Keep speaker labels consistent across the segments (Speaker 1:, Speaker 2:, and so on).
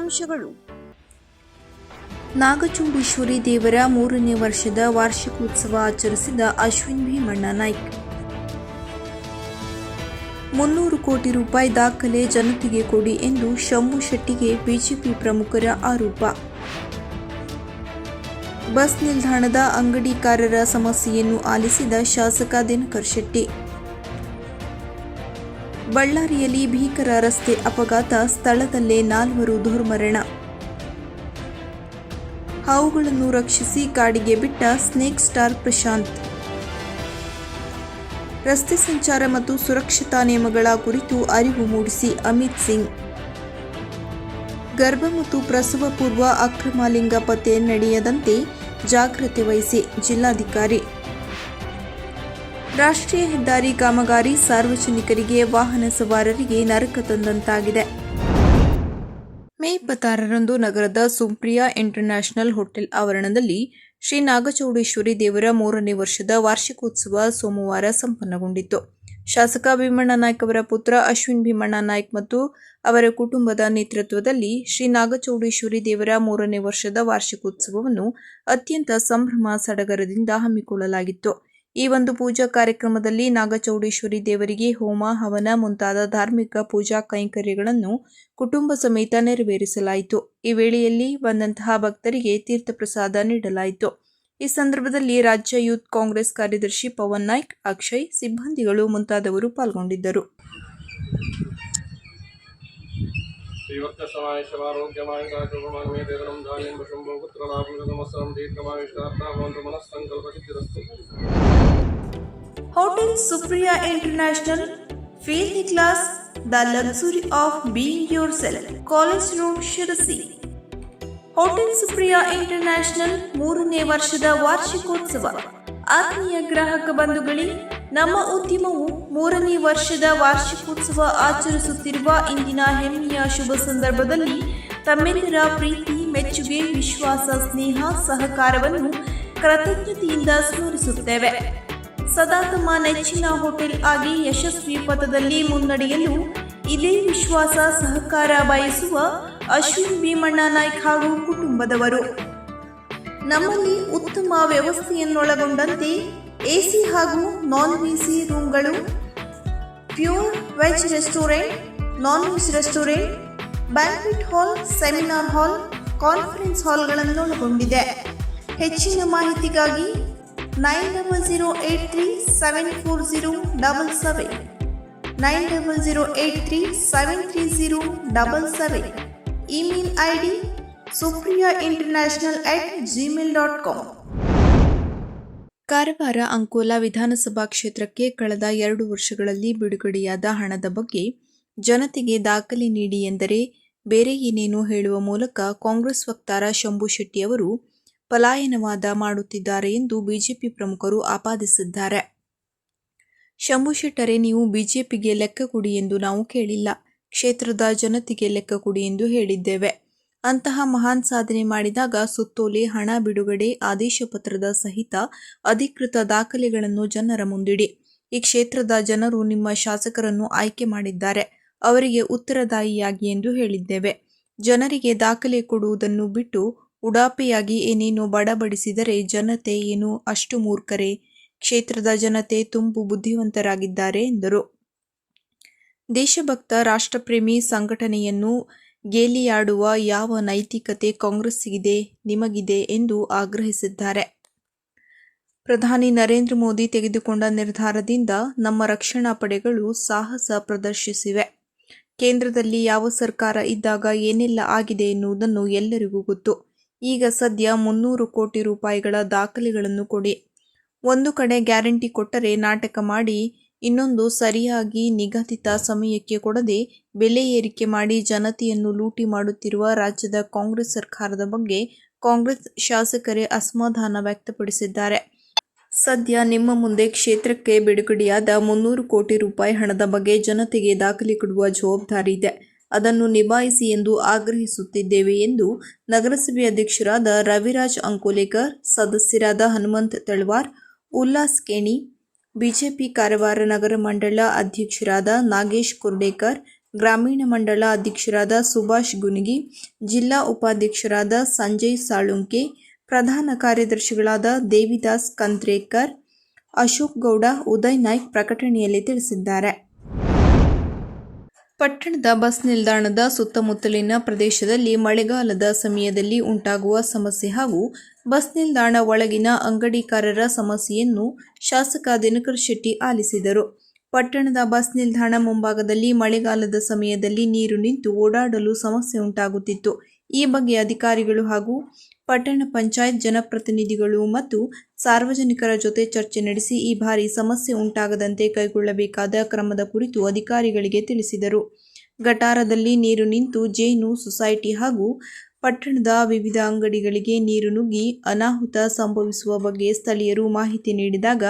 Speaker 1: ವಾರ್ತೆಯ ಮುಖ್ಯಾಂಶಗಳು
Speaker 2: ನಾಗಚೂಡೇಶ್ವರಿ ದೇವರ ಮೂರನೇ ವರ್ಷದ ವಾರ್ಷಿಕೋತ್ಸವ ಆಚರಿಸಿದ ಅಶ್ವಿನ್ ಭೀಮಣ್ಣ ನಾಯ್ಕ್. ಮುನ್ನೂರು ಕೋಟಿ ರೂಪಾಯಿ ದಾಖಲೆ ಜನತೆಗೆ ಕೊಡಿ ಎಂದು ಶಂಭು ಶೆಟ್ಟಿಗೆ ಬಿಜೆಪಿ ಪ್ರಮುಖರ ಆರೋಪ. ಬಸ್ ನಿಲ್ದಾಣದ ಅಂಗಡಿಕಾರರ ಸಮಸ್ಯೆಯನ್ನು ಆಲಿಸಿದ ಶಾಸಕ ದಿನಕರ್ ಶೆಟ್ಟಿ. ಬಳ್ಳಾರಿಯಲ್ಲಿ ಭೀಕರ ರಸ್ತೆ ಅಪಘಾತ ಸ್ಥಳದಲ್ಲೇ ನಾಲ್ವರು ದುರ್ಮರಣ ಹಾವುಗಳನ್ನು ರಕ್ಷಿಸಿ ಕಾಡಿಗೆ ಬಿಟ್ಟ ಸ್ನೇಕ್ ಸ್ಟಾರ್ ಪ್ರಶಾಂತ್. ರಸ್ತೆ ಸಂಚಾರ ಮತ್ತು ಸುರಕ್ಷತಾ ನಿಯಮಗಳ ಕುರಿತು ಅರಿವು ಮೂಡಿಸಿ ಅಮಿತ್ ಸಿಂಗ್. ಗರ್ಭ ಮತ್ತು ಪ್ರಸವ ಪೂರ್ವ ಅಕ್ರಮ ಲಿಂಗ ಪತ್ತೆ ನಡೆಯದಂತೆ ಜಾಗ್ರತೆ ವಹಿಸಿ ಜಿಲ್ಲಾಧಿಕಾರಿ. ರಾಷ್ಟ್ರೀಯ ಹೆದ್ದಾರಿ ಕಾಮಗಾರಿ ಸಾರ್ವಜನಿಕರಿಗೆ ವಾಹನ ಸವಾರರಿಗೆ ನರಕ ತಂದಂತಾಗಿದೆ. ಮೇ ಇಪ್ಪತ್ತಾರರಂದು ನಗರದ ಸುಂಪ್ರಿಯಾ ಇಂಟರ್ನ್ಯಾಷನಲ್ ಹೋಟೆಲ್ ಆವರಣದಲ್ಲಿ ಶ್ರೀ ನಾಗಚೌಡೇಶ್ವರಿ ದೇವರ ಮೂರನೇ ವರ್ಷದ ವಾರ್ಷಿಕೋತ್ಸವ ಸೋಮವಾರ ಸಂಪನ್ನಗೊಂಡಿತ್ತು. ಶಾಸಕ ಭೀಮಣ್ಣ ನಾಯ್ಕ ಅವರ ಪುತ್ರ ಅಶ್ವಿನ್ ಭೀಮಣ್ಣ ನಾಯ್ಕ್ ಮತ್ತು ಅವರ ಕುಟುಂಬದ ನೇತೃತ್ವದಲ್ಲಿ ಶ್ರೀ ನಾಗಚೌಡೇಶ್ವರಿ ದೇವರ ಮೂರನೇ ವರ್ಷದ ವಾರ್ಷಿಕೋತ್ಸವವನ್ನು ಅತ್ಯಂತ ಸಂಭ್ರಮ ಸಡಗರದಿಂದ ಹಮ್ಮಿಕೊಳ್ಳಲಾಗಿತ್ತು. ಈ ಒಂದು ಪೂಜಾ ಕಾರ್ಯಕ್ರಮದಲ್ಲಿ ನಾಗಚೌಡೇಶ್ವರಿ ದೇವರಿಗೆ ಹೋಮ, ಹವನ ಮುಂತಾದ ಧಾರ್ಮಿಕ ಪೂಜಾ ಕೈಂಕರ್ಯಗಳನ್ನು ಕುಟುಂಬ ಸಮೇತ ನೆರವೇರಿಸಲಾಯಿತು. ಈ ವೇಳೆಯಲ್ಲಿ ಬಂದಂತಹ ಭಕ್ತರಿಗೆ ತೀರ್ಥಪ್ರಸಾದ ನೀಡಲಾಯಿತು. ಈ ಸಂದರ್ಭದಲ್ಲಿ ರಾಜ್ಯ ಯೂತ್ ಕಾಂಗ್ರೆಸ್ ಕಾರ್ಯದರ್ಶಿ ಪವನ್ ನಾಯ್ಕ್, ಅಕ್ಷಯ್, ಸಿಬ್ಬಂದಿಗಳು ಮುಂತಾದವರು ಪಾಲ್ಗೊಂಡಿದ್ದರು.
Speaker 3: श्रीवत्समाय शवारोग्यमाय काचोपमानमे देवनं धान्यं वशुम्भो पुत्रलाभं गतमस्सरं दीर्घमायुष्टार्थः भवन्तु मनस्सङ्कल्पसिद्धिरस्तु
Speaker 2: Hotel Supriya International Feel the class, the luxury of being yourself. College Road, Shirasi. Hotel Supriya international ಮೂರನೇ ವರ್ಷದ ವಾರ್ಷಿಕೋತ್ಸವ ಆತ್ಮೀಯ ಗ್ರಾಹಕ ಬಂಧುಗಳೇ ನಮ್ಮ ಉದ್ಯಮವು ಮೂರನೇ ವರ್ಷದ ವಾರ್ಷಿಕೋತ್ಸವ ಆಚರಿಸುತ್ತಿರುವ ಇಂದಿನ ಹೆಮ್ಮೆಯ ಶುಭ ಸಂದರ್ಭದಲ್ಲಿ ತಮ್ಮೆಲ್ಲರ ಪ್ರೀತಿ, ಮೆಚ್ಚುಗೆ, ವಿಶ್ವಾಸ, ಸ್ನೇಹ, ಸಹಕಾರವನ್ನು ಕೃತಜ್ಞತೆಯಿಂದ ಸ್ಮರಿಸುತ್ತೇವೆ. ಸದಾ ತಮ್ಮ ನೆಚ್ಚಿನ ಹೋಟೆಲ್ ಆಗಿ ಯಶಸ್ವಿ ಪಥದಲ್ಲಿ ಮುನ್ನಡೆಯಲು ಇದೇ ವಿಶ್ವಾಸ, ಸಹಕಾರ ಬಯಸುವ ಅಶ್ವಿನ್ ಭೀಮಣ್ಣ ನಾಯ್ಕ ಹಾಗೂ ಕುಟುಂಬದವರು. ನಮ್ಮಲ್ಲಿ ಉತ್ತಮ ವ್ಯವಸ್ಥೆಯನ್ನೊಳಗೊಂಡಂತೆ ಎಸಿ ಹಾಗೂ non AC ರೂಮ್ಗಳು, pure veg restaurant, non veg restaurant, banquet hall, seminar hall, conference ಹಾಲ್ಗಳನ್ನೊಳಗೊಂಡಿದೆ ಹೆಚ್ಚಿನ ಮಾಹಿತಿಗಾಗಿ nine double zero eight three seven four zero double seven. Nine double zero eight three seven three zero double seven. Email I D Supriya international at Gmail dot com. Karwar Ankola ವಿಧಾನಸಭಾ ಕ್ಷೇತ್ರಕ್ಕೆ ಕಳೆದ ಎರಡು ವರ್ಷಗಳಲ್ಲಿ ಬಿಡುಗಡೆಯಾದ ಹಣದ ಬಗ್ಗೆ ಜನತೆಗೆ ದಾಖಲೆ ನೀಡಿ ಎಂದರೆ ಬೇರೆ ಏನೇನು ಹೇಳುವ ಮೂಲಕ ಕಾಂಗ್ರೆಸ್ ವಕ್ತಾರ ಶಂಭು ಶೆಟ್ಟಿ ಅವರು ಪಲಾಯನವಾದ ಮಾಡುತ್ತಿದ್ದಾರೆ ಎಂದು ಬಿಜೆಪಿ ಪ್ರಮುಖರು ಆಪಾದಿಸಿದ್ದಾರೆ. ಶಂಭು ಶೆಟ್ಟರೆ, ನೀವು ಬಿಜೆಪಿಗೆ ಲೆಕ್ಕ ಕೊಡಿ ಎಂದು ನಾವು ಕೇಳಿಲ್ಲ. ಕ್ಷೇತ್ರದ ಜನತೆಗೆ ಲೆಕ್ಕ ಕೊಡಿ ಎಂದು ಹೇಳಿದ್ದೇವೆ. ಅಂತಹ ಮಹಾನ್ ಸಾಧನೆ ಮಾಡಿದಾಗ ಸುತ್ತೋಲೆ, ಹಣ, ಬಿಡುಗಡೆ ಆದೇಶ ಪತ್ರದ ಸಹಿತ ಅಧಿಕೃತ ದಾಖಲೆಗಳನ್ನು ಜನರ ಮುಂದಿಡಿ. ಈ ಕ್ಷೇತ್ರದ ಜನರು ನಿಮ್ಮ ಶಾಸಕರನ್ನು ಆಯ್ಕೆ ಮಾಡಿದ್ದಾರೆ. ಅವರಿಗೆ ಉತ್ತರದಾಯಿಯಾಗಿ ಎಂದು ಹೇಳಿದ್ದೇವೆ. ಜನರಿಗೆ ದಾಖಲೆ ಕೊಡುವುದನ್ನು ಬಿಟ್ಟು ಉಡಾಪೆಯಾಗಿ ಏನೇನು ಬಡಬಡಿಸಿದರೆ ಜನತೆ ಏನು ಅಷ್ಟು ಮೂರ್ಖರೇ? ಕ್ಷೇತ್ರದ ಜನತೆ ತುಂಬು ಬುದ್ಧಿವಂತರಾಗಿದ್ದಾರೆ, ಎಂದರು. ದೇಶಭಕ್ತ, ರಾಷ್ಟ್ರಪ್ರೇಮಿ ಸಂಘಟನೆಯನ್ನು ಗೇಲಿಯಾಡುವ ಯಾವ ನೈತಿಕತೆ ಕಾಂಗ್ರೆಸ್ಸಿಗಿದೆ, ನಿಮಗಿದೆ ಎಂದು ಆಗ್ರಹಿಸಿದ್ದಾರೆ. ಪ್ರಧಾನಿ ನರೇಂದ್ರ ಮೋದಿ ತೆಗೆದುಕೊಂಡ ನಿರ್ಧಾರದಿಂದ ನಮ್ಮ ರಕ್ಷಣಾ ಪಡೆಗಳು ಸಾಹಸ ಪ್ರದರ್ಶಿಸಿವೆ. ಕೇಂದ್ರದಲ್ಲಿ ಯಾವ ಸರ್ಕಾರ ಇದ್ದಾಗ ಏನೆಲ್ಲ ಆಗಿದೆ ಎನ್ನುವುದನ್ನು ಎಲ್ಲರಿಗೂ ಗೊತ್ತು. ಈಗ ಸದ್ಯ ಮುನ್ನೂರು ಕೋಟಿ ರೂಪಾಯಿಗಳ ದಾಖಲೆಗಳನ್ನು ಕೊಡಿ. ಒಂದು ಕಡೆ ಗ್ಯಾರಂಟಿ ಕೊಟ್ಟರೆ ನಾಟಕ ಮಾಡಿ ಇನ್ನೊಂದು ಸರಿಯಾಗಿ ನಿಗದಿತ ಸಮಯಕ್ಕೆ ಕೊಡದೆ ಬೆಲೆ ಏರಿಕೆ ಮಾಡಿ ಜನತೆಯನ್ನು ಲೂಟಿ ಮಾಡುತ್ತಿರುವ ರಾಜ್ಯದ ಕಾಂಗ್ರೆಸ್ ಸರ್ಕಾರದ ಬಗ್ಗೆ ಕಾಂಗ್ರೆಸ್ ಶಾಸಕರೇ ಅಸಮಾಧಾನ ವ್ಯಕ್ತಪಡಿಸಿದ್ದಾರೆ. ಸದ್ಯ ನಿಮ್ಮ ಮುಂದೆ ಕ್ಷೇತ್ರಕ್ಕೆ ಬಿಡುಗಡೆಯಾದ ಮುನ್ನೂರು ಕೋಟಿ ರೂಪಾಯಿ ಹಣದ ಬಗ್ಗೆ ಜನತೆಗೆ ದಾಖಲೆ ಕೊಡುವ ಜವಾಬ್ದಾರಿ ಇದೆ. ಅದನ್ನು ನಿಭಾಯಿಸಿ ಎಂದು ಆಗ್ರಹಿಸುತ್ತಿದ್ದೇವೆ ಎಂದು ನಗರಸಭೆ ಅಧ್ಯಕ್ಷರಾದ ರವಿರಾಜ್ ಅಂಕೋಲೇಕರ್, ಸದಸ್ಯರಾದ ಹನುಮಂತ್ ತಳವಾರ್, ಉಲ್ಲಾಸ್ ಕೇಣಿ ಬಿಜೆಪಿ ಕಾರವಾರ ನಗರ ಮಂಡಳ ಅಧ್ಯಕ್ಷರಾದ ನಾಗೇಶ್ ಕುರ್ಡೇಕರ್, ಗ್ರಾಮೀಣ ಮಂಡಳ ಅಧ್ಯಕ್ಷರಾದ ಸುಭಾಷ್ ಗುನಿಗಿ, ಜಿಲ್ಲಾ ಉಪಾಧ್ಯಕ್ಷರಾದ ಸಂಜಯ್ ಸಾಳುಂಕೆ, ಪ್ರಧಾನ ಕಾರ್ಯದರ್ಶಿಗಳಾದ ದೇವಿದಾಸ್ ಕಂತ್ರೇಕರ್, ಅಶೋಕ್ ಗೌಡ, ಉದಯ್ ನಾಯ್ಕ್ ಪ್ರಕಟಣೆಯಲ್ಲಿ ತಿಳಿಸಿದ್ದಾರೆ. ಪಟ್ಟಣದ ಬಸ್ ನಿಲ್ದಾಣದ ಸುತ್ತಮುತ್ತಲಿನ ಪ್ರದೇಶದಲ್ಲಿ ಮಳೆಗಾಲದ ಸಮಯದಲ್ಲಿ ಉಂಟಾಗುವ ಸಮಸ್ಯೆ ಹಾಗೂ ಬಸ್ ನಿಲ್ದಾಣ ಒಳಗಿನ ಅಂಗಡಿಕಾರರ ಸಮಸ್ಯೆಯನ್ನು ಶಾಸಕ ದಿನಕರ್ ಶೆಟ್ಟಿ ಆಲಿಸಿದರು. ಪಟ್ಟಣದ ಬಸ್ ನಿಲ್ದಾಣ ಮುಂಭಾಗದಲ್ಲಿ ಮಳೆಗಾಲದ ಸಮಯದಲ್ಲಿ ನೀರು ನಿಂತು ಓಡಾಡಲು ಸಮಸ್ಯೆ ಉಂಟಾಗುತ್ತಿತ್ತು. ಈ ಬಗ್ಗೆ ಅಧಿಕಾರಿಗಳು ಹಾಗೂ ಪಟ್ಟಣ ಪಂಚಾಯತ್ ಜನಪ್ರತಿನಿಧಿಗಳು ಮತ್ತು ಸಾರ್ವಜನಿಕರ ಜೊತೆ ಚರ್ಚೆ ನಡೆಸಿ ಈ ಬಾರಿ ಸಮಸ್ಯೆ ಉಂಟಾಗದಂತೆ ಕೈಗೊಳ್ಳಬೇಕಾದ ಕ್ರಮದ ಕುರಿತು ಅಧಿಕಾರಿಗಳಿಗೆ ತಿಳಿಸಿದರು. ಗಟಾರದಲ್ಲಿ ನೀರು ನಿಂತು ಜೇನು ಸೊಸೈಟಿ ಹಾಗೂ ಪಟ್ಟಣದ ವಿವಿಧ ಅಂಗಡಿಗಳಿಗೆ ನೀರು ನುಗ್ಗಿ ಅನಾಹುತ ಸಂಭವಿಸುವ ಬಗ್ಗೆ ಸ್ಥಳೀಯರು ಮಾಹಿತಿ ನೀಡಿದಾಗ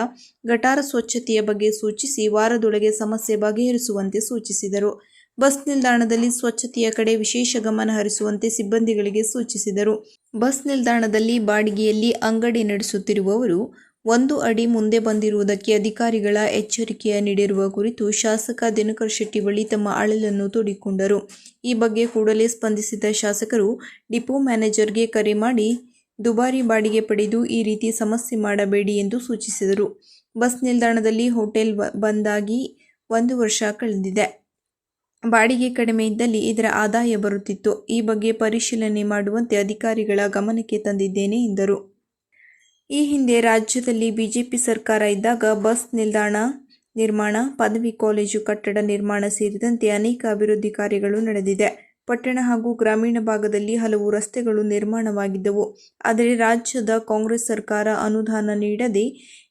Speaker 2: ಗಟಾರ ಸ್ವಚ್ಛತೆಯ ಬಗ್ಗೆ ಸೂಚಿಸಿ ವಾರದೊಳಗೆ ಸಮಸ್ಯೆ ಬಗೆಹರಿಸುವಂತೆ ಸೂಚಿಸಿದರು. ಬಸ್ ನಿಲ್ದಾಣದಲ್ಲಿ ಸ್ವಚ್ಛತೆಯ ಕಡೆ ವಿಶೇಷ ಗಮನ ಹರಿಸುವಂತೆ ಸಿಬ್ಬಂದಿಗಳಿಗೆ ಸೂಚಿಸಿದರು. ಬಸ್ ನಿಲ್ದಾಣದಲ್ಲಿ ಬಾಡಿಗೆಯಲ್ಲಿ ಅಂಗಡಿ ನಡೆಸುತ್ತಿರುವವರು ಒಂದು ಅಡಿ ಮುಂದೆ ಬಂದಿರುವುದಕ್ಕೆ ಅಧಿಕಾರಿಗಳ ಎಚ್ಚರಿಕೆಯ ನೀಡಿರುವ ಕುರಿತು ಶಾಸಕ ದಿನಕರ್ ಶೆಟ್ಟಿ ಬಳಿ ತಮ್ಮ ಅಳಲನ್ನು ತೋಡಿಕೊಂಡರು. ಈ ಬಗ್ಗೆ ಕೂಡಲೇ ಸ್ಪಂದಿಸಿದ ಶಾಸಕರು, ಡಿಪೋ ಮ್ಯಾನೇಜರ್ಗೆ ಕರೆ ಮಾಡಿ, ದುಬಾರಿ ಬಾಡಿಗೆ ಪಡೆದು ಈ ರೀತಿ ಸಮಸ್ಯೆ ಮಾಡಬೇಡಿ ಎಂದು ಸೂಚಿಸಿದರು. ಬಸ್ ನಿಲ್ದಾಣದಲ್ಲಿ ಹೋಟೆಲ್ ಬಂದಾಗಿ ಒಂದು ವರ್ಷ ಕಳೆದಿದೆ. ಬಾಡಿಗೆ ಕಡಿಮೆ ಇದ್ದಲ್ಲಿ ಇದರ ಆದಾಯ ಬರುತ್ತಿತ್ತು. ಈ ಬಗ್ಗೆ ಪರಿಶೀಲನೆ ಮಾಡುವಂತೆ ಅಧಿಕಾರಿಗಳ ಗಮನಕ್ಕೆ ತಂದಿದ್ದೇನೆ, ಎಂದರು. ಈ ಹಿಂದೆ ರಾಜ್ಯದಲ್ಲಿ ಬಿಜೆಪಿ ಸರ್ಕಾರ ಇದ್ದಾಗ ಬಸ್ ನಿಲ್ದಾಣ ನಿರ್ಮಾಣ, ಪದವಿ ಕಾಲೇಜು ಕಟ್ಟಡ ನಿರ್ಮಾಣ ಸೇರಿದಂತೆ ಅನೇಕ ಅಭಿವೃದ್ಧಿ ಕಾರ್ಯಗಳು ನಡೆದಿದೆ. ಪಟ್ಟಣ ಹಾಗೂ ಗ್ರಾಮೀಣ ಭಾಗದಲ್ಲಿ ಹಲವು ರಸ್ತೆಗಳು ನಿರ್ಮಾಣವಾಗಿದ್ದವು. ಆದರೆ ರಾಜ್ಯದ ಕಾಂಗ್ರೆಸ್ ಸರ್ಕಾರ ಅನುದಾನ ನೀಡದೆ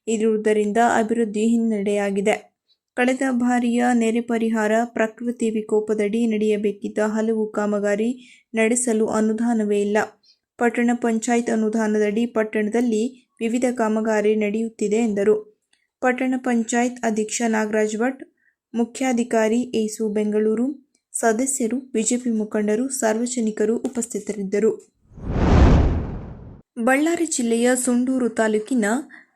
Speaker 2: ಇರುವುದರಿಂದ ಅಭಿವೃದ್ಧಿ ಹಿನ್ನಡೆಯಾಗಿದೆ. ಕಳೆದ ಬಾರಿಯ ನೆರೆ ಪರಿಹಾರ, ಪ್ರಕೃತಿ ವಿಕೋಪದಡಿ ನಡೆಯಬೇಕಿದ್ದ ಹಲವು ಕಾಮಗಾರಿ ನಡೆಸಲು ಅನುದಾನವೇ ಇಲ್ಲ. ಪಟ್ಟಣ ಪಂಚಾಯತ್ ಅನುದಾನದಡಿ ಪಟ್ಟಣದಲ್ಲಿ ವಿವಿಧ ಕಾಮಗಾರಿ ನಡೆಯುತ್ತಿದೆ ಎಂದರು. ಪಟ್ಟಣ ಪಂಚಾಯತ್ ಅಧ್ಯಕ್ಷ ನಾಗರಾಜ್ ಭಟ್, ಮುಖ್ಯಾಧಿಕಾರಿ ಏಸು ಬೆಂಗಳೂರು, ಸದಸ್ಯರು, ಬಿಜೆಪಿ ಮುಖಂಡರು, ಸಾರ್ವಜನಿಕರು ಉಪಸ್ಥಿತರಿದ್ದರು. ಬಳ್ಳಾರಿ ಜಿಲ್ಲೆಯ ಸುಂಡೂರು ತಾಲೂಕಿನ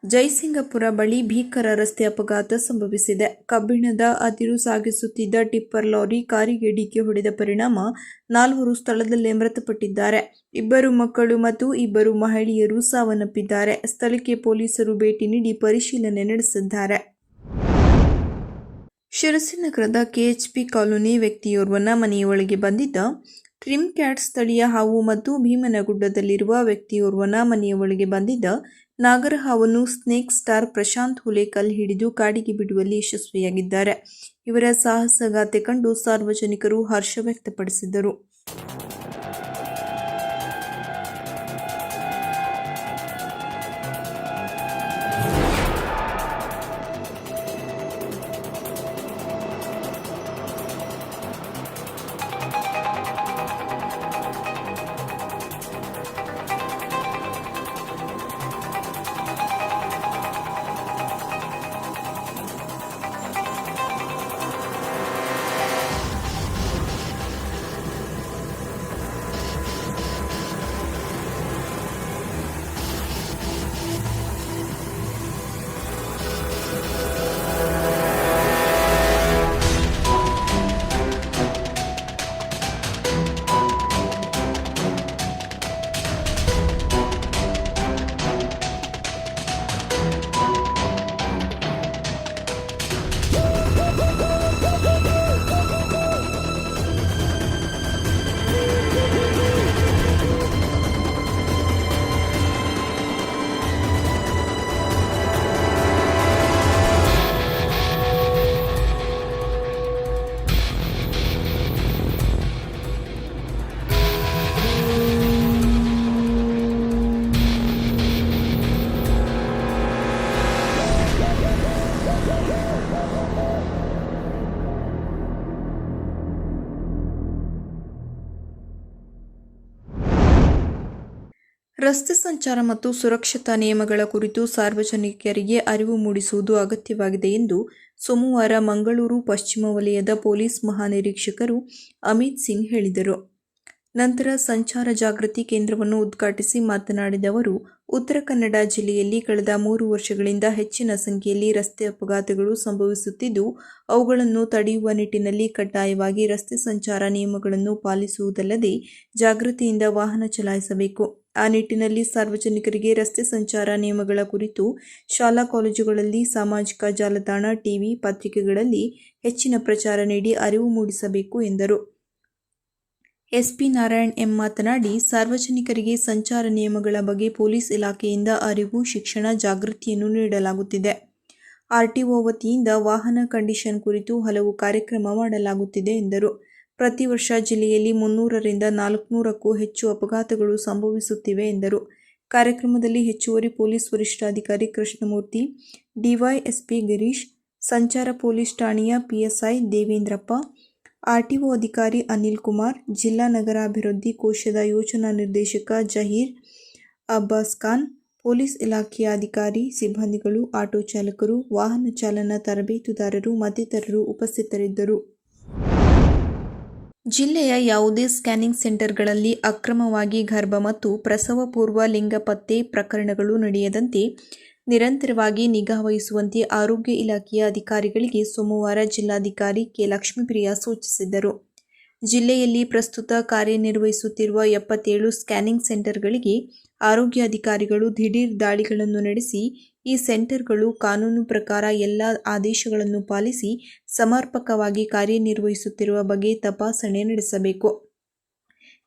Speaker 2: ಜಯಸಿಂಗಪುರ ಬಳಿ ಭೀಕರ ರಸ್ತೆ ಅಪಘಾತ ಸಂಭವಿಸಿದೆ. ಕಬ್ಬಿಣದ ಅದಿರು ಸಾಗಿಸುತ್ತಿದ್ದ ಟಿಪ್ಪರ್ ಲಾರಿ ಕಾರಿಗೆ ಡಿಕ್ಕಿ ಹೊಡೆದ ಪರಿಣಾಮ ನಾಲ್ವರು ಸ್ಥಳದಲ್ಲೇ ಮೃತಪಟ್ಟಿದ್ದಾರೆ. ಇಬ್ಬರು ಮಕ್ಕಳು ಮತ್ತು ಇಬ್ಬರು ಮಹಿಳೆಯರು ಸಾವನ್ನಪ್ಪಿದ್ದಾರೆ. ಸ್ಥಳಕ್ಕೆ ಪೊಲೀಸರು ಭೇಟಿ ನೀಡಿ ಪರಿಶೀಲನೆ ನಡೆಸಿದ್ದಾರೆ. ಶಿರಸಿ ನಗರದ ಕೆಎಚ್ಪಿ ಕಾಲೋನಿ ವ್ಯಕ್ತಿಯೋರ್ವನ ಮನೆಯೊಳಗೆ ಬಂದಿದ್ದ ಟ್ರಿಮ್ ಕ್ಯಾಟ್ ಸ್ಥಳೀಯ ಹಾವು ಮತ್ತು ಭೀಮನಗುಡ್ಡದಲ್ಲಿರುವ ವ್ಯಕ್ತಿಯೋರ್ವನ ಮನೆಯ ಒಳಗೆ ಬಂದಿದ್ದ ನಾಗರ ಹಾವನ್ನು ಸ್ನೇಕ್ ಸ್ಟಾರ್ ಪ್ರಶಾಂತ್ ಹುಲೇಕಲ್ ಹಿಡಿದು ಕಾಡಿಗೆ ಬಿಡುವಲ್ಲಿ ಯಶಸ್ವಿಯಾಗಿದ್ದಾರೆ. ಇವರ ಸಾಹಸಗಾತೆ ಕಂಡು ಸಾರ್ವಜನಿಕರು ಹರ್ಷ ವ್ಯಕ್ತಪಡಿಸಿದರು. ರಸ್ತೆ ಸಂಚಾರ ಮತ್ತು ಸುರಕ್ಷತಾ ನಿಯಮಗಳ ಕುರಿತು ಸಾರ್ವಜನಿಕರಿಗೆ ಅರಿವು ಮೂಡಿಸುವುದು ಅಗತ್ಯವಾಗಿದೆ ಎಂದು ಸೋಮವಾರ ಮಂಗಳೂರು ಪಶ್ಚಿಮ ವಲಯದ ಪೊಲೀಸ್ ಮಹಾನಿರೀಕ್ಷಕರು ಅಮಿತ್ ಸಿಂಗ್ ಹೇಳಿದರು. ನಂತರ ಸಂಚಾರ ಜಾಗೃತಿ ಕೇಂದ್ರವನ್ನು ಉದ್ಘಾಟಿಸಿ ಮಾತನಾಡಿದ ಅವರು, ಉತ್ತರ ಕನ್ನಡ ಜಿಲ್ಲೆಯಲ್ಲಿ ಕಳೆದ ಮೂರು ವರ್ಷಗಳಿಂದ ಹೆಚ್ಚಿನ ಸಂಖ್ಯೆಯಲ್ಲಿ ರಸ್ತೆ ಅಪಘಾತಗಳು ಸಂಭವಿಸುತ್ತಿದ್ದು, ಅವುಗಳನ್ನು ತಡೆಯುವ ನಿಟ್ಟಿನಲ್ಲಿ ಕಡ್ಡಾಯವಾಗಿ ರಸ್ತೆ ಸಂಚಾರ ನಿಯಮಗಳನ್ನು ಪಾಲಿಸುವುದಲ್ಲದೆ ಜಾಗೃತಿಯಿಂದ ವಾಹನ ಚಲಾಯಿಸಬೇಕು. ಆ ನಿಟ್ಟಿನಲ್ಲಿ ಸಾರ್ವಜನಿಕರಿಗೆ ರಸ್ತೆ ಸಂಚಾರ ನಿಯಮಗಳ ಕುರಿತು ಶಾಲಾ ಕಾಲೇಜುಗಳಲ್ಲಿ ಸಾಮಾಜಿಕ ಜಾಲತಾಣ, ಟಿವಿ ಪತ್ರಿಕೆಗಳಲ್ಲಿ ಹೆಚ್ಚಿನ ಪ್ರಚಾರ ನೀಡಿ ಅರಿವು ಮೂಡಿಸಬೇಕು ಎಂದರು. ಎಸ್ಪಿ ನಾರಾಯಣ್ ಎಂ ಮಾತನಾಡಿ, ಸಾರ್ವಜನಿಕರಿಗೆ ಸಂಚಾರ ನಿಯಮಗಳ ಬಗ್ಗೆ ಪೊಲೀಸ್ ಇಲಾಖೆಯಿಂದ ಅರಿವು, ಶಿಕ್ಷಣ, ಜಾಗೃತಿಯನ್ನು ನೀಡಲಾಗುತ್ತಿದೆ. ಆರ್ಟಿಒ ವತಿಯಿಂದ ವಾಹನ ಕಂಡೀಷನ್ ಕುರಿತು ಹಲವು ಕಾರ್ಯಕ್ರಮ ಮಾಡಲಾಗುತ್ತಿದೆ ಎಂದರು. ಪ್ರತಿ ವರ್ಷ ಜಿಲ್ಲೆಯಲ್ಲಿ ಮುನ್ನೂರರಿಂದ ನಾಲ್ಕುನೂರಕ್ಕೂ ಹೆಚ್ಚು ಅಪಘಾತಗಳು ಸಂಭವಿಸುತ್ತಿವೆ, ಎಂದರು. ಕಾರ್ಯಕ್ರಮದಲ್ಲಿ ಹೆಚ್ಚುವರಿ ಪೊಲೀಸ್ ವರಿಷ್ಠಾಧಿಕಾರಿ ಕೃಷ್ಣಮೂರ್ತಿ, ಡಿವೈಎಸ್ಪಿ ಗಿರೀಶ್, ಸಂಚಾರ ಪೊಲೀಸ್ ಠಾಣೆಯ ಪಿಎಸ್ಐ ದೇವೇಂದ್ರಪ್ಪ, ಆರ್ಟಿಒ ಅಧಿಕಾರಿ ಅನಿಲ್ ಕುಮಾರ್, ಜಿಲ್ಲಾ ನಗರಾಭಿವೃದ್ಧಿ ಕೋಶದ ಯೋಜನಾ ನಿರ್ದೇಶಕ ಜಹೀರ್ ಅಬ್ಬಾಸ್ ಖಾನ್, ಪೊಲೀಸ್ ಇಲಾಖೆಯ ಅಧಿಕಾರಿ, ಸಿಬ್ಬಂದಿಗಳು, ಆಟೋ ಚಾಲಕರು, ವಾಹನ ಚಾಲನಾ ತರಬೇತುದಾರರು, ಮತ್ತಿತರರು ಉಪಸ್ಥಿತರಿದ್ದರು. ಜಿಲ್ಲೆಯ ಯಾವುದೇ ಸ್ಕ್ಯಾನಿಂಗ್ ಸೆಂಟರ್ಗಳಲ್ಲಿ ಅಕ್ರಮವಾಗಿ ಗರ್ಭ ಮತ್ತು ಪ್ರಸವ ಪೂರ್ವ ಲಿಂಗ ಪತ್ತೆ ಪ್ರಕರಣಗಳು ನಡೆಯದಂತೆ ನಿರಂತರವಾಗಿ ನಿಗಾ ವಹಿಸುವಂತೆ ಆರೋಗ್ಯ ಇಲಾಖೆಯ ಅಧಿಕಾರಿಗಳಿಗೆ ಸೋಮವಾರ ಜಿಲ್ಲಾಧಿಕಾರಿ ಕೆ. ಲಕ್ಷ್ಮೀಪ್ರಿಯ ಸೂಚಿಸಿದರು. ಜಿಲ್ಲೆಯಲ್ಲಿ ಪ್ರಸ್ತುತ ಕಾರ್ಯನಿರ್ವಹಿಸುತ್ತಿರುವ ಎಪ್ಪತ್ತೇಳು ಸ್ಕ್ಯಾನಿಂಗ್ ಸೆಂಟರ್ಗಳಿಗೆ ಆರೋಗ್ಯ ಅಧಿಕಾರಿಗಳು ದಿಢೀರ್ ದಾಳಿಗಳನ್ನು ನಡೆಸಿ ಈ ಸೆಂಟರ್ಗಳು ಕಾನೂನು ಪ್ರಕಾರ ಎಲ್ಲ ಆದೇಶಗಳನ್ನು ಪಾಲಿಸಿ ಸಮರ್ಪಕವಾಗಿ ಕಾರ್ಯನಿರ್ವಹಿಸುತ್ತಿರುವ ಬಗ್ಗೆ ತಪಾಸಣೆ ನಡೆಸಬೇಕು.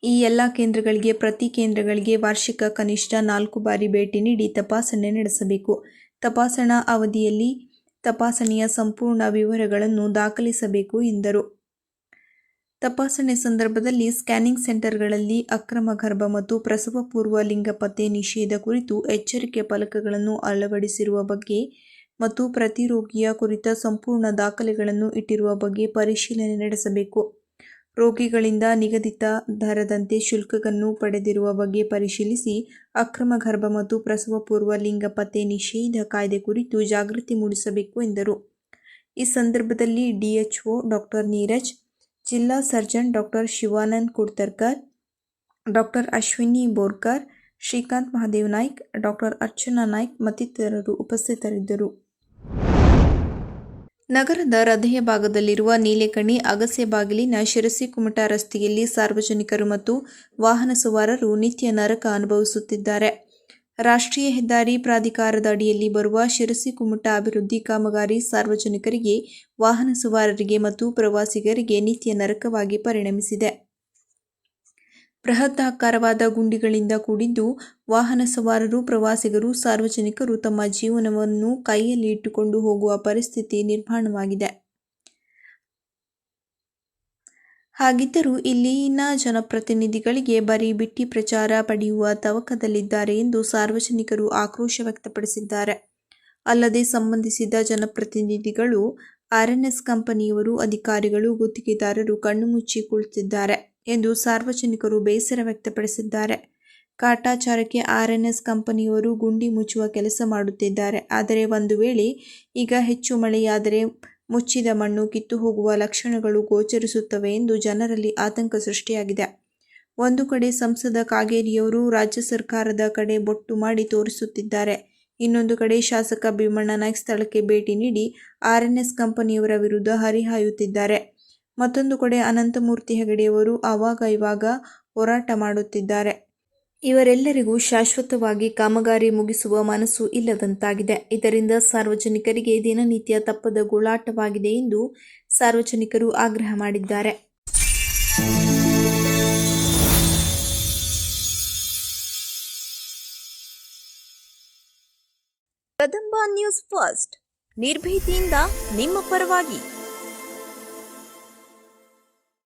Speaker 2: ಈ ಎಲ್ಲ ಕೇಂದ್ರಗಳಿಗೆ, ಪ್ರತಿ ಕೇಂದ್ರಗಳಿಗೆ ವಾರ್ಷಿಕ ಕನಿಷ್ಠ ನಾಲ್ಕು ಬಾರಿ ಭೇಟಿ ನೀಡಿ ತಪಾಸಣೆ ನಡೆಸಬೇಕು. ತಪಾಸಣಾ ಅವಧಿಯಲ್ಲಿ ತಪಾಸಣೆಯ ಸಂಪೂರ್ಣ ವಿವರಗಳನ್ನು ದಾಖಲಿಸಬೇಕು ಎಂದರು. ತಪಾಸಣೆ ಸಂದರ್ಭದಲ್ಲಿ ಸ್ಕ್ಯಾನಿಂಗ್ ಸೆಂಟರ್ಗಳಲ್ಲಿ ಅಕ್ರಮ ಗರ್ಭ ಮತ್ತು ಪ್ರಸವ ಪೂರ್ವ ಲಿಂಗ ಪತ್ತೆ ನಿಷೇಧ ಕುರಿತು ಎಚ್ಚರಿಕೆ ಫಲಕಗಳನ್ನು ಅಳವಡಿಸಿರುವ ಬಗ್ಗೆ ಮತ್ತು ಪ್ರತಿ ರೋಗಿಯ ಕುರಿತ ಸಂಪೂರ್ಣ ದಾಖಲೆಗಳನ್ನು ಇಟ್ಟಿರುವ ಬಗ್ಗೆ ಪರಿಶೀಲನೆ ನಡೆಸಬೇಕು. ರೋಗಿಗಳಿಂದ ನಿಗದಿತ ದರದಂತೆ ಶುಲ್ಕವನ್ನು ಪಡೆದಿರುವ ಬಗ್ಗೆ ಪರಿಶೀಲಿಸಿ ಅಕ್ರಮ ಗರ್ಭ ಮತ್ತು ಪ್ರಸವ ಪೂರ್ವ ಲಿಂಗ ಪತ್ತೆ ನಿಷೇಧ ಕಾಯ್ದೆ ಕುರಿತು ಜಾಗೃತಿ ಮೂಡಿಸಬೇಕು ಎಂದರು. ಈ ಸಂದರ್ಭದಲ್ಲಿ ಡಿಎಚ್ಒ ಡಾಕ್ಟರ್ ನೀರಜ್ ಜಿಲ್ಲಾ surgeon doctor Shivanand Kudtarkar, doctor Ashwini Borkar, Shrikant Mahadev Naik, doctor Archana Naik ಮತ್ತಿತರರು ಉಪಸ್ಥಿತರಿದ್ದರು. ನಗರದ ಹೃದಯ ಭಾಗದಲ್ಲಿರುವ ನೀಲೆಕಣಿ ಅಗಸೆ ಬಾಗಿಲಿನ ಶಿರಸಿ ಕುಮಟ ರಸ್ತೆಯಲ್ಲಿ ಸಾರ್ವಜನಿಕರು ಮತ್ತು ವಾಹನ ಸವಾರರು ನಿತ್ಯ ನರಕ ಅನುಭವಿಸುತ್ತಿದ್ದಾರೆ. ರಾಷ್ಟ್ರೀಯ ಹೆದ್ದಾರಿ ಪ್ರಾಧಿಕಾರದ ಅಡಿಯಲ್ಲಿ ಬರುವ ಶಿರಸಿ ಕುಮಟ ಅಭಿವೃದ್ಧಿ ಕಾಮಗಾರಿ ಸಾರ್ವಜನಿಕರಿಗೆ, ವಾಹನ ಸವಾರರಿಗೆ ಮತ್ತು ಪ್ರವಾಸಿಗರಿಗೆ ನಿತ್ಯ ನರಕವಾಗಿ ಪರಿಣಮಿಸಿದೆ. ಬೃಹದಾಕಾರವಾದ ಗುಂಡಿಗಳಿಂದ ಕೂಡಿದ್ದು, ವಾಹನ ಸವಾರರು, ಪ್ರವಾಸಿಗರು, ಸಾರ್ವಜನಿಕರು ತಮ್ಮ ಜೀವನವನ್ನು ಕೈಯಲ್ಲಿ ಇಟ್ಟುಕೊಂಡು ಹೋಗುವ ಪರಿಸ್ಥಿತಿ ನಿರ್ಮಾಣವಾಗಿದೆ. ಹಾಗಿದ್ದರೂ ಇಲ್ಲಿನ ಜನಪ್ರತಿನಿಧಿಗಳಿಗೆ ಬರೀ ಬಿಟ್ಟಿ ಪ್ರಚಾರ ಪಡೆಯುವ ತವಕದಲ್ಲಿದ್ದಾರೆ ಎಂದು ಸಾರ್ವಜನಿಕರು ಆಕ್ರೋಶ ವ್ಯಕ್ತಪಡಿಸಿದ್ದಾರೆ. ಅಲ್ಲದೆ ಸಂಬಂಧಿಸಿದ ಜನಪ್ರತಿನಿಧಿಗಳು ಆರ್ಎನ್ಎಸ್ ಕಂಪನಿಯವರು, ಅಧಿಕಾರಿಗಳು, ಗುತ್ತಿಗೆದಾರರು ಕಣ್ಣು ಮುಚ್ಚಿ ಕುಳಿತಿದ್ದಾರೆ ಎಂದು ಸಾರ್ವಜನಿಕರು ಬೇಸರ ವ್ಯಕ್ತಪಡಿಸಿದ್ದಾರೆ. ಕಾಟಾಚಾರಕ್ಕೆ ಆರ್ಎನ್ಎಸ್ ಕಂಪನಿಯವರು ಗುಂಡಿ ಮುಚ್ಚುವ ಕೆಲಸ ಮಾಡುತ್ತಿದ್ದಾರೆ. ಆದರೆ ಒಂದು ವೇಳೆ ಈಗ ಹೆಚ್ಚು ಮಳೆಯಾದರೆ ಮುಚ್ಚಿದ ಮಣ್ಣು ಕಿತ್ತು ಹೋಗುವ ಲಕ್ಷಣಗಳು ಗೋಚರಿಸುತ್ತವೆ ಎಂದು ಜನರಲ್ಲಿ ಆತಂಕ ಸೃಷ್ಟಿಯಾಗಿದೆ. ಒಂದು ಕಡೆ ಸಂಸದ ಕಾಗೇರಿಯವರು ರಾಜ್ಯ ಸರ್ಕಾರದ ಕಡೆ ಬೊಟ್ಟು ಮಾಡಿ ತೋರಿಸುತ್ತಿದ್ದಾರೆ. ಇನ್ನೊಂದು ಕಡೆ ಶಾಸಕ ಭೀಮಣ್ಣ ನಾಯ್ಕ್ ಸ್ಥಳಕ್ಕೆ ಭೇಟಿ ನೀಡಿ ಆರ್ಎನ್ಎಸ್ ಕಂಪನಿಯವರ ವಿರುದ್ಧ ಹರಿಹಾಯುತ್ತಿದ್ದಾರೆ. ಮತ್ತೊಂದು ಕಡೆ ಅನಂತಮೂರ್ತಿ ಹೆಗಡೆಯವರು ಆವಾಗ ಇವಾಗ ಹೋರಾಟ ಮಾಡುತ್ತಿದ್ದಾರೆ. ಇವರೆಲ್ಲರಿಗೂ ಶಾಶ್ವತವಾಗಿ ಕಾಮಗಾರಿ ಮುಗಿಸುವ ಮನಸ್ಸು ಇಲ್ಲದಂತಾಗಿದೆ. ಇದರಿಂದ ಸಾರ್ವಜನಿಕರಿಗೆ ದಿನನಿತ್ಯ ತಪ್ಪದ ಗೋಳಾಟವಾಗಿದೆ ಎಂದು ಸಾರ್ವಜನಿಕರು ಆಗ್ರಹ ಮಾಡಿದ್ದಾರೆ.
Speaker 1: Kadamba news first. ನಿರ್ಭೀತಿಯಿಂದ ನಿಮ್ಮ ಪರವಾಗಿ.